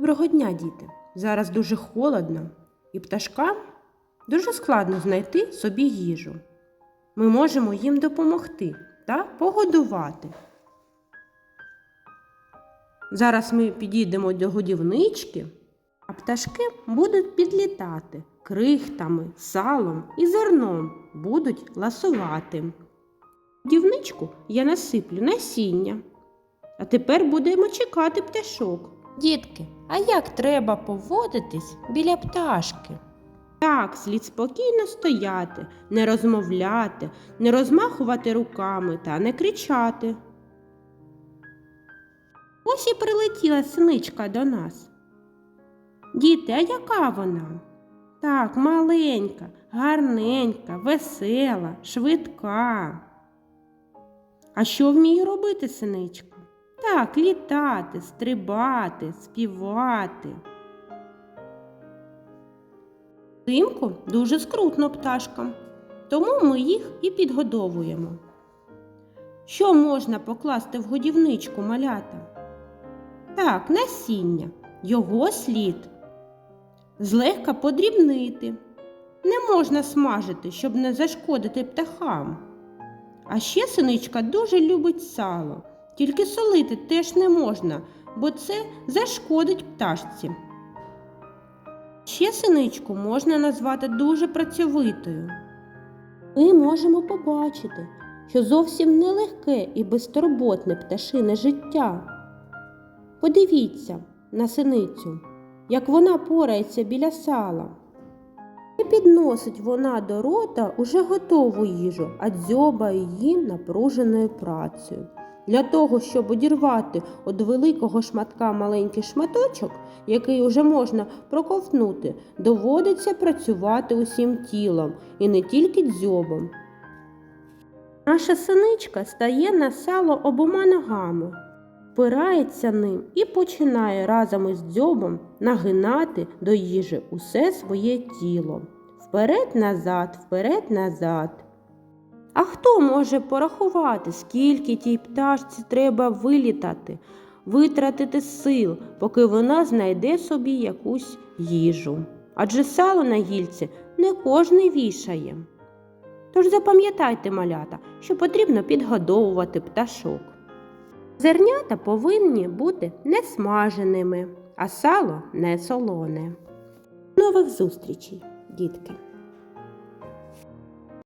Доброго дня, діти! Зараз дуже холодно, і пташкам дуже складно знайти собі їжу. Ми можемо їм допомогти та погодувати. Зараз ми підійдемо до годівнички, а пташки будуть підлітати крихтами, салом і зерном будуть ласувати. Годівничку я насиплю насіння. А тепер будемо чекати пташок. Дітки, а як треба поводитись біля пташки? Так, слід спокійно стояти, не розмовляти, не розмахувати руками та не кричати. Ось і прилетіла синичка до нас. Діти, а яка вона? Так, маленька, гарненька, весела, швидка. А що вміє робити синичка? Так, літати, стрибати, співати. Взимку дуже скрутно пташкам, тому ми їх і підгодовуємо. Що можна покласти в годівничку малята? Так, насіння, його слід. Злегка подрібнити. Не можна смажити, щоб не зашкодити птахам. А ще синичка дуже любить сало, тільки солити теж не можна, бо це зашкодить пташці. Ще синичку можна назвати дуже працьовитою. Ми можемо побачити, що зовсім нелегке і безтурботне пташине життя. Подивіться на синицю, як вона порається біля сала. Не підносить вона до рота уже готову їжу, а дзьобає її напруженою працею. Для того, щоб одірвати від великого шматка маленький шматочок, який уже можна проковтнути, доводиться працювати усім тілом і не тільки дзьобом. Наша синичка стає на сало обома ногами, впирається ним і починає разом із дзьобом нагинати до їжі усе своє тіло. Вперед-назад, вперед-назад. А хто може порахувати, скільки тій пташці треба вилітати, витратити сил, поки вона знайде собі якусь їжу? Адже сало на гільці не кожний вішає. Тож запам'ятайте, малята, що потрібно підгодовувати пташок. Зернята повинні бути не смаженими, а сало не солоне. Нових зустрічей, дітки!